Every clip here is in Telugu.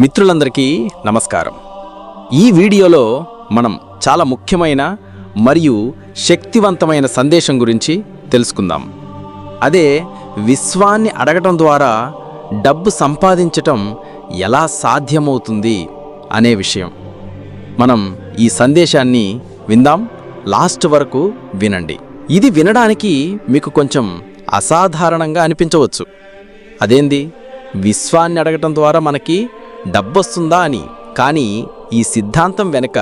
మిత్రులందరికీ నమస్కారం. ఈ వీడియోలో మనం చాలా ముఖ్యమైన మరియు శక్తివంతమైన సందేశం గురించి తెలుసుకుందాం. అదే విశ్వాన్ని అడగటం ద్వారా డబ్బు సంపాదించటం ఎలా సాధ్యమవుతుంది అనే విషయం. మనం ఈ సందేశాన్ని విందాం. లాస్ట్ వరకు వినండి. ఇది వినడానికి మీకు కొంచెం అసాధారణంగా అనిపించవచ్చు. అదేంది? విశ్వాన్ని అడగటం ద్వారా మనకి డబ్బొస్తుందా అని. కానీ ఈ సిద్ధాంతం వెనుక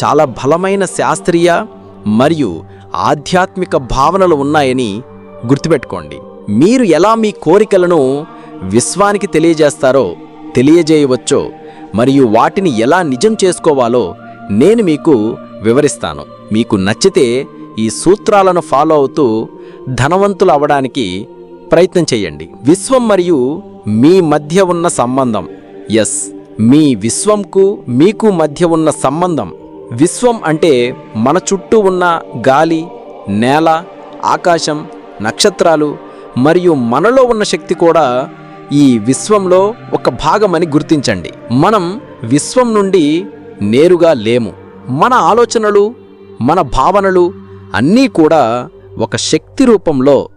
చాలా బలమైన శాస్త్రీయ మరియు ఆధ్యాత్మిక భావనలు ఉన్నాయని గుర్తుపెట్టుకోండి. మీరు ఎలా మీ కోరికలను విశ్వానికి తెలియజేస్తారో తెలియజేయవచ్చో మరియు వాటిని ఎలా నిజం చేసుకోవాలో నేను మీకు వివరిస్తాను. మీకు నచ్చితే ఈ సూత్రాలను ఫాలో అవుతూ ధనవంతులు అవ్వడానికి ప్రయత్నం చేయండి. విశ్వం మరియు మీ మధ్య ఉన్న సంబంధం. ఎస్ మీ విశ్వంకు మీకు మధ్య ఉన్న సంబంధం. విశ్వం అంటే మన చుట్టూ ఉన్న గాలి నేల ఆకాశం నక్షత్రాలు మరియు మనలో ఉన్న శక్తి కూడా ఈ విశ్వంలో ఒక భాగమని గుర్తించండి. మనం విశ్వం నుండి నేరుగా లేము. మన ఆలోచనలు మన భావనలు అన్నీ కూడా ఒక శక్తి రూపంలో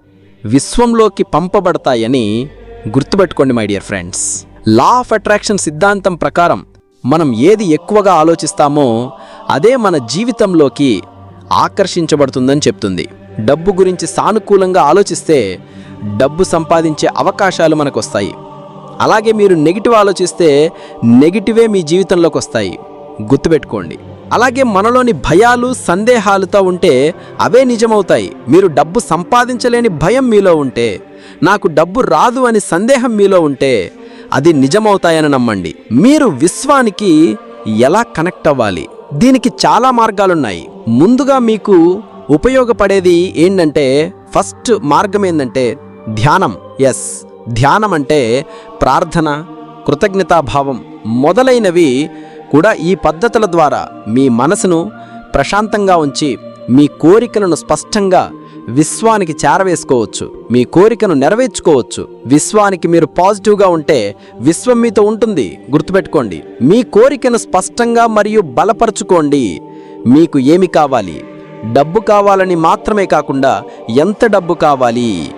విశ్వంలోకి పంపబడతాయని గుర్తుపెట్టుకోండి my dear friends law of attraction సిద్ధాంతం ప్రకారం మనం ఏది ఎక్కువగా ఆలోచిస్తామో అదే మన జీవితంలోకి ఆకర్షించబడుతుందని చెప్తుంది. డబ్బు గురించి సానుకూలంగా ఆలోచిస్తే డబ్బు సంపాదించే అవకాశాలు మనకు వస్తాయి అలాగే మీరు నెగిటివ్ ఆలోచిస్తే నెగిటివే మీ జీవితంలోకి వస్తాయి గుర్తుపెట్టుకోండి. అలాగే మనలోని భయాలు సందేహాలతో ఉంటే అవే నిజమవుతాయి. మీరు డబ్బు సంపాదించలేని భయం మీలో ఉంటే నాకు డబ్బు రాదు అని సందేహం మీలో ఉంటే అది నిజమవుతాయని నమ్మండి. మీరు విశ్వానికి ఎలా కనెక్ట్ అవ్వాలి? దీనికి చాలా మార్గాలున్నాయి. ముందుగా మీకు ఉపయోగపడేది ఏంటంటే ఫస్ట్ మార్గం ఏంటంటే ధ్యానం. ఎస్ ధ్యానం అంటే ప్రార్థన కృతజ్ఞతాభావం మొదలైనవి కూడా ఈ పద్ధతుల ద్వారా మీ మనసును ప్రశాంతంగా ఉంచి మీ కోరికలను స్పష్టంగా విశ్వానికి చేరవేసుకోవచ్చు. మీ కోరికను నెరవేర్చుకోవచ్చు. విశ్వానికి మీరు పాజిటివ్గా ఉంటే విశ్వం మీతో ఉంటుంది. గుర్తుపెట్టుకోండి. మీ కోరికను స్పష్టంగా మరియు బలపరుచుకోండి. మీకు ఏమి కావాలి? డబ్బు కావాలని మాత్రమే కాకుండా ఎంత డబ్బు కావాలి?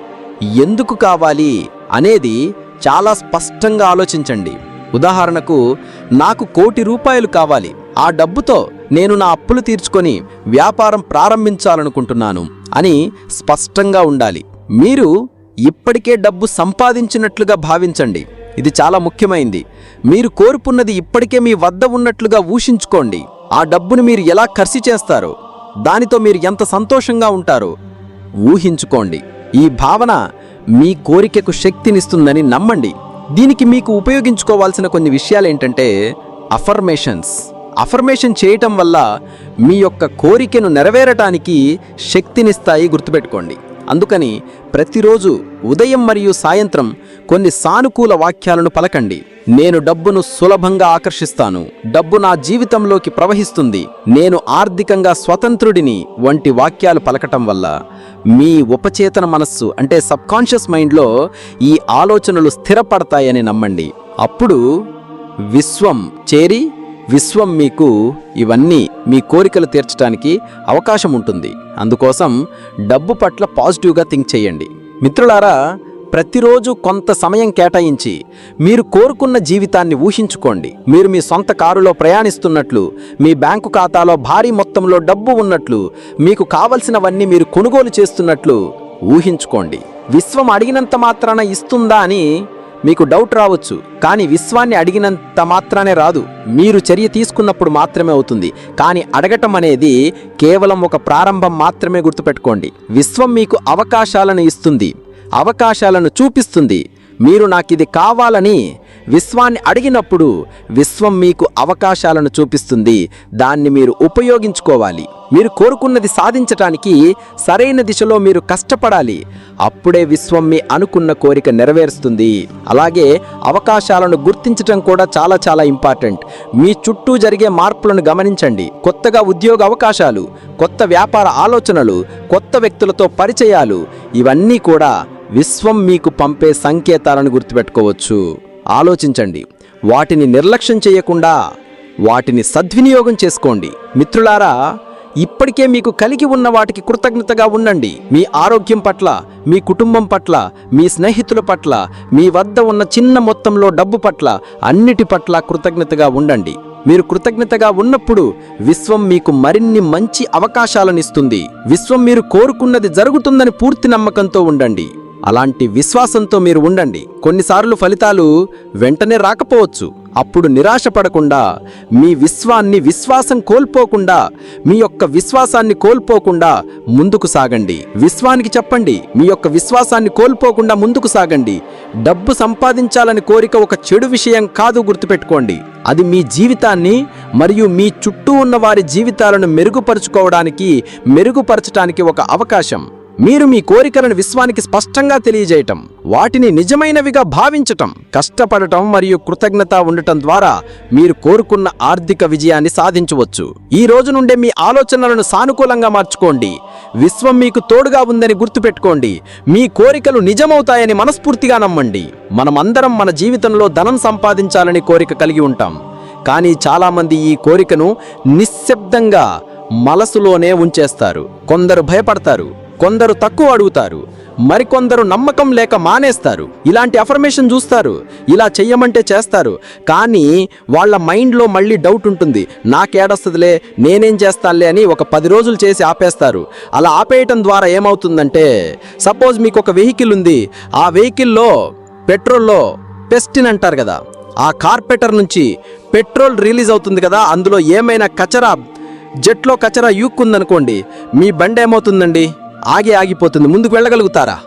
ఎందుకు కావాలి? అనేది చాలా స్పష్టంగా ఆలోచించండి. ఉదాహరణకు నాకు కోటి రూపాయలు కావాలి. ఆ డబ్బుతో నేను నా అప్పులు తీర్చుకొని వ్యాపారం ప్రారంభించాలనుకుంటున్నాను. అని స్పష్టంగా ఉండాలి. మీరు ఇప్పటికే డబ్బు సంపాదించినట్లుగా భావించండి. ఇది చాలా ముఖ్యమైంది. మీరు కోరుకున్నది ఇప్పటికే మీ వద్ద ఉన్నట్లుగా ఊహించుకోండి. ఆ డబ్బును మీరు ఎలా ఖర్చు చేస్తారు దానితో మీరు ఎంత సంతోషంగా ఉంటారో ఊహించుకోండి. ఈ భావన మీ కోరికకు శక్తినిస్తుందని నమ్మండి. దీనికి మీకు ఉపయోగించుకోవాల్సిన కొన్ని విషయాలు ఏంటంటే అఫర్మేషన్స్ అఫర్మేషన్ చేయటం వల్ల మీ యొక్క కోరికను నెరవేరటానికి శక్తినిస్తాయి గుర్తుపెట్టుకోండి. అందుకని ప్రతిరోజు ఉదయం మరియు సాయంత్రం కొన్ని సానుకూల వాక్యాలను పలకండి. నేను డబ్బును సులభంగా ఆకర్షిస్తాను. డబ్బు నా జీవితంలోకి ప్రవహిస్తుంది. నేను ఆర్థికంగా స్వతంత్రుడిని వంటి వాక్యాలు పలకటం వల్ల మీ ఉపచేతన మనస్సు అంటే సబ్కాన్షియస్ మైండ్లో ఈ ఆలోచనలు స్థిరపడతాయని నమ్మండి. అప్పుడు విశ్వం చేరి విశ్వం మీకు ఇవన్నీ మీ కోరికలు తీర్చడానికి అవకాశం ఉంటుంది అందుకోసం డబ్బు పట్ల పాజిటివ్గా థింక్ చేయండి. మిత్రులారా ప్రతిరోజు కొంత సమయం కేటాయించి మీరు కోరుకున్న జీవితాన్ని ఊహించుకోండి. మీరు మీ సొంత కారులో ప్రయాణిస్తున్నట్లు మీ బ్యాంకు ఖాతాలో భారీ మొత్తంలో డబ్బు ఉన్నట్లు మీకు కావలసినవన్నీ మీరు కొనుగోలు చేస్తున్నట్లు ఊహించుకోండి. విశ్వం అడిగినంత మాత్రాన ఇస్తుందా అని మీకు డౌట్ రావచ్చు కానీ విశ్వాన్ని అడిగినంత మాత్రానే రాదు. మీరు చర్య తీసుకున్నప్పుడు మాత్రమే అవుతుంది. కానీ అడగటం అనేది కేవలం ఒక ప్రారంభం మాత్రమే గుర్తుపెట్టుకోండి. విశ్వం మీకు అవకాశాలను ఇస్తుంది అవకాశాలను చూపిస్తుంది. మీరు నాకు ఇది కావాలని విశ్వాన్ని అడిగినప్పుడు విశ్వం మీకు అవకాశాలను చూపిస్తుంది. దాన్ని మీరు ఉపయోగించుకోవాలి. మీరు కోరుకున్నది సాధించటానికి సరైన దిశలో మీరు కష్టపడాలి. అప్పుడే విశ్వం మీ అనుకున్న కోరిక నెరవేరుస్తుంది. అలాగే అవకాశాలను గుర్తించటం కూడా చాలా చాలా ఇంపార్టెంట్. మీ చుట్టూ జరిగే మార్పులను గమనించండి. కొత్తగా ఉద్యోగ అవకాశాలు కొత్త వ్యాపార ఆలోచనలు కొత్త వ్యక్తులతో పరిచయాలు ఇవన్నీ కూడా విశ్వం మీకు పంపే సంకేతాలను గుర్తుపెట్టుకోవచ్చు. ఆలోచించండి. వాటిని నిర్లక్ష్యం చేయకుండా వాటిని సద్వినియోగం చేసుకోండి. మిత్రులారా ఇప్పటికే మీకు కలిగి ఉన్న వాటికి కృతజ్ఞతగా ఉండండి. మీ ఆరోగ్యం పట్ల మీ కుటుంబం పట్ల మీ స్నేహితుల పట్ల మీ వద్ద ఉన్న చిన్న మొత్తంలో డబ్బు పట్ల అన్నిటి పట్ల కృతజ్ఞతగా ఉండండి. మీరు కృతజ్ఞతగా ఉన్నప్పుడు విశ్వం మీకు మరిన్ని మంచి అవకాశాలనిస్తుంది విశ్వం మీరు కోరుకున్నది జరుగుతుందని పూర్తి నమ్మకంతో ఉండండి. అలాంటి విశ్వాసంతో మీరు ఉండండి. కొన్నిసార్లు ఫలితాలు వెంటనే రాకపోవచ్చు. అప్పుడు నిరాశపడకుండా మీ విశ్వాన్ని విశ్వాసం కోల్పోకుండా మీ యొక్క విశ్వాసాన్ని కోల్పోకుండా ముందుకు సాగండి. విశ్వానికి చెప్పండి మీ యొక్క విశ్వాసాన్ని కోల్పోకుండా ముందుకు సాగండి. డబ్బు సంపాదించాలని కోరిక ఒక చెడు విషయం కాదు గుర్తుపెట్టుకోండి. అది మీ జీవితాన్ని మరియు మీ చుట్టూ ఉన్న వారి జీవితాలను మెరుగుపరుచుకోవడానికి మెరుగుపరచడానికి ఒక అవకాశం. మీరు మీ కోరికలను విశ్వానికి స్పష్టంగా తెలియజేయటం వాటిని నిజమైనవిగా భావించటం కష్టపడటం మరియు కృతజ్ఞత ఉండటం ద్వారా మీరు కోరుకున్న ఆర్థిక విజయాన్ని సాధించవచ్చు. ఈ రోజు నుండే మీ ఆలోచనలను సానుకూలంగా మార్చుకోండి. విశ్వం మీకు తోడుగా ఉందని గుర్తుపెట్టుకోండి. మీ కోరికలు నిజమవుతాయని మనస్ఫూర్తిగా నమ్మండి. మనమందరం మన జీవితంలో ధనం సంపాదించాలని కోరిక కలిగి ఉంటాం. కానీ చాలామంది ఈ కోరికను నిశ్శబ్దంగా మనసులోనే ఉంచేస్తారు. కొందరు భయపడతారు. కొందరు తక్కువ అడుగుతారు మరికొందరు నమ్మకం లేక మానేస్తారు. ఇలాంటి అఫర్మేషన్ చూస్తారు ఇలా చెయ్యమంటే చేస్తారు. కానీ వాళ్ళ మైండ్లో మళ్ళీ డౌట్ ఉంటుంది. నాకేడొస్తుందిలే నేనేం చేస్తానులే అని ఒక పది రోజులు చేసి ఆపేస్తారు. అలా ఆపేయటం ద్వారా ఏమవుతుందంటే సపోజ్ మీకు ఒక వెహికల్ ఉంది. ఆ వెహికల్లో పెట్రోల్లో పెస్టిన్ అంటారు కదా ఆ కార్పెటర్ నుంచి పెట్రోల్ రిలీజ్ అవుతుంది కదా అందులో ఏమైనా కచరా జెట్లో కచరా యూక్కుందనుకోండి మీ బండి ఏమవుతుందండి ఆగి ఆగిపోతుంది. ముందుకు వెళ్ళగలుగుతారా?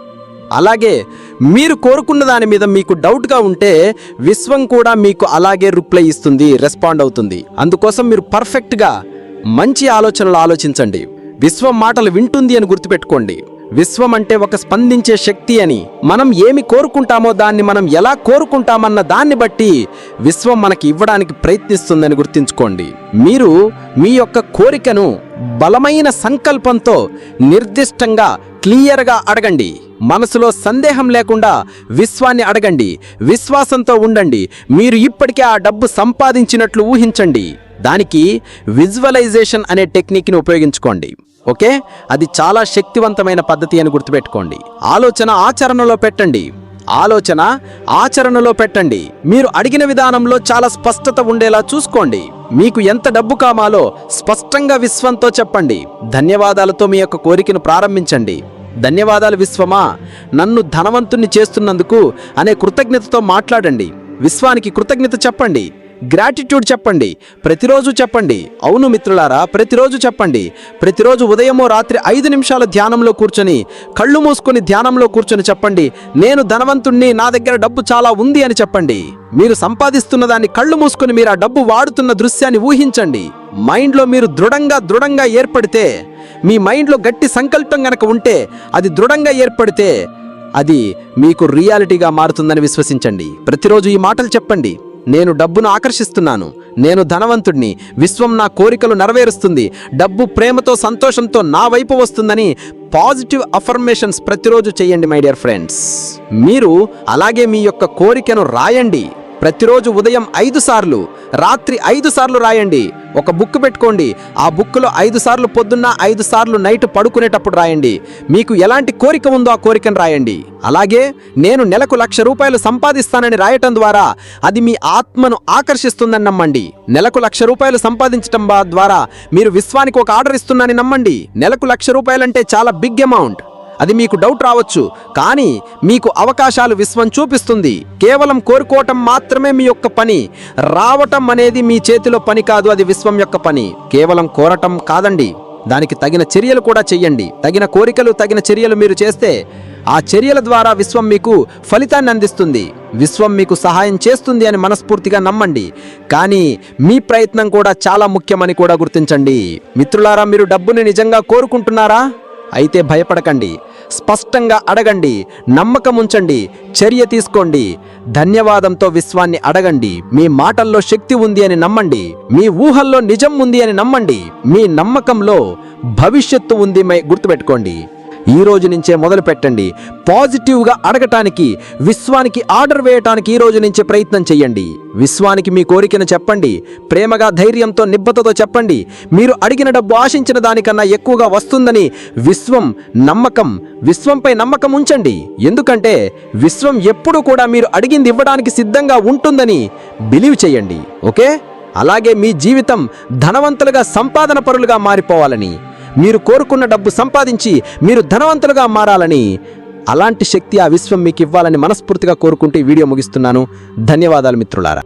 అలాగే మీరు కోరుకున్న దాని మీద మీకు డౌట్గా ఉంటే విశ్వం కూడా మీకు అలాగే రిప్లై ఇస్తుంది రెస్పాండ్ అవుతుంది. అందుకోసం మీరు పర్ఫెక్ట్గా మంచి ఆలోచనలు ఆలోచించండి. విశ్వం మాటలు వింటుంది అని గుర్తుపెట్టుకోండి. విశ్వం అంటే ఒక స్పందించే శక్తి అని. మనం ఏమి కోరుకుంటామో దాన్ని మనం ఎలా కోరుకుంటామన్న దాన్ని బట్టి విశ్వం మనకి ఇవ్వడానికి ప్రయత్నిస్తుందని గుర్తుంచుకోండి. మీరు మీ యొక్క కోరికను బలమైన సంకల్పంతో నిర్దిష్టంగా క్లియర్గా అడగండి. మనసులో సందేహం లేకుండా విశ్వాన్ని అడగండి. విశ్వాసంతో ఉండండి. మీరు ఇప్పటికే ఆ డబ్బు సంపాదించినట్లు ఊహించండి. దానికి విజువలైజేషన్ అనే టెక్నిక్ని ఉపయోగించుకోండి. ఓకే? అది చాలా శక్తివంతమైన పద్ధతి అని గుర్తుపెట్టుకోండి. ఆలోచన ఆచరణలో పెట్టండి. ఆలోచన ఆచరణలో పెట్టండి. మీరు అడిగిన విధానంలో చాలా స్పష్టత ఉండేలా చూసుకోండి. మీకు ఎంత డబ్బు కామాలో స్పష్టంగా విశ్వంతో చెప్పండి. ధన్యవాదాలతో మీ యొక్క కోరికను ప్రారంభించండి. ధన్యవాదాలు విశ్వమా? నన్ను ధనవంతుణ్ణి చేస్తున్నందుకు అనే కృతజ్ఞతతో మాట్లాడండి. విశ్వానికి కృతజ్ఞత చెప్పండి. గ్రాటిట్యూడ్ చెప్పండి. ప్రతిరోజు చెప్పండి. అవును మిత్రులారా ప్రతిరోజు చెప్పండి. ప్రతిరోజు ఉదయమో రాత్రి ఐదు నిమిషాల ధ్యానంలో కూర్చొని కళ్ళు మూసుకొని ధ్యానంలో కూర్చొని చెప్పండి. నేను ధనవంతుణ్ణి నా దగ్గర డబ్బు చాలా ఉంది అని చెప్పండి. మీరు సంపాదిస్తున్న దాన్ని కళ్ళు మూసుకొని మీరు ఆ డబ్బు వాడుతున్న దృశ్యాన్ని ఊహించండి. మైండ్లో మీరు దృఢంగా దృఢంగా ఏర్పడితే మీ మైండ్లో గట్టి సంకల్పం గనక ఉంటే అది దృఢంగా ఏర్పడితే అది మీకు రియాలిటీగా మారుతుందని విశ్వసించండి. ప్రతిరోజు ఈ మాటలు చెప్పండి. నేను డబ్బును ఆకర్షిస్తున్నాను. నేను ధనవంతుడిని విశ్వం నా కోరికలు నెరవేరుస్తుంది. డబ్బు ప్రేమతో సంతోషంతో నా వైపు వస్తుందని పాజిటివ్ అఫర్మేషన్స్ ప్రతిరోజు చేయండి మై డియర్ ఫ్రెండ్స్. మీరు అలాగే మీ యొక్క కోరికను రాయండి. ప్రతిరోజు ఉదయం ఐదు సార్లు రాత్రి ఐదు సార్లు రాయండి. ఒక బుక్ పెట్టుకోండి. ఆ బుక్లో ఐదు సార్లు పొద్దున్న ఐదు సార్లు నైట్ పడుకునేటప్పుడు రాయండి. మీకు ఎలాంటి కోరిక ఉందో ఆ కోరికను రాయండి. అలాగే నేను నెలకు లక్ష రూపాయలు సంపాదిస్తానని రాయటం ద్వారా అది మీ ఆత్మను ఆకర్షిస్తుందని నమ్మండి. నెలకు లక్ష రూపాయలు సంపాదించటం ద్వారా మీరు విశ్వానికి ఒక ఆర్డర్ ఇస్తున్నానని నమ్మండి. నెలకు లక్ష రూపాయలంటే చాలా బిగ్ అమౌంట్. అది మీకు డౌట్ రావచ్చు. కానీ మీకు అవకాశాలు విశ్వం చూపిస్తుంది. కేవలం కోరుకోవటం మాత్రమే మీ యొక్క పని. రావటం అనేది మీ చేతిలో పని కాదు అది విశ్వం యొక్క పని. కేవలం కోరటం కాదండి. దానికి తగిన చర్యలు కూడా చెయ్యండి. తగిన కోరికలు తగిన చర్యలు మీరు చేస్తే ఆ చర్యల ద్వారా విశ్వం మీకు ఫలితాన్ని అందిస్తుంది. విశ్వం మీకు సహాయం చేస్తుంది అని మనస్ఫూర్తిగా నమ్మండి. కానీ మీ ప్రయత్నం కూడా చాలా ముఖ్యమని కూడా గుర్తించండి. మిత్రులారా మీరు డబ్బుని నిజంగా కోరుకుంటున్నారా? అయితే భయపడకండి. స్పష్టంగా అడగండి. నమ్మకం ఉంచండి చర్య తీసుకోండి. ధన్యవాదంతో విశ్వాన్ని అడగండి. మీ మాటల్లో శక్తి ఉంది అని నమ్మండి. మీ ఊహల్లో నిజం ఉంది అని నమ్మండి. మీ నమ్మకంలో భవిష్యత్తు ఉంది మై గుర్తుపెట్టుకోండి. ఈ రోజు నుంచే మొదలు పెట్టండి. పాజిటివ్గా అడగటానికి విశ్వానికి ఆర్డర్ వేయటానికి ఈ రోజు నుంచే ప్రయత్నం చేయండి విశ్వానికి మీ కోరికను చెప్పండి. ప్రేమగా ధైర్యంతో నిబ్బతతో చెప్పండి. మీరు అడిగిన డబ్బు ఆశించిన దానికన్నా ఎక్కువగా వస్తుందని విశ్వం నమ్మకం విశ్వంపై నమ్మకం ఉంచండి. ఎందుకంటే విశ్వం ఎప్పుడూ కూడా మీరు అడిగింది ఇవ్వడానికి సిద్ధంగా ఉంటుందని బిలీవ్ చేయండి ఓకే? అలాగే మీ జీవితం ధనవంతులుగా సంపాదన పరులుగా మారిపోవాలని మీరు కోరుకున్న డబ్బు సంపాదించి మీరు ధనవంతులుగా మారాలని అలాంటి శక్తి ఆ విశ్వం మీకు ఇవ్వాలని మనస్ఫూర్తిగా కోరుకుంటూ వీడియో ముగిస్తున్నాను. ధన్యవాదాలు మిత్రులారా.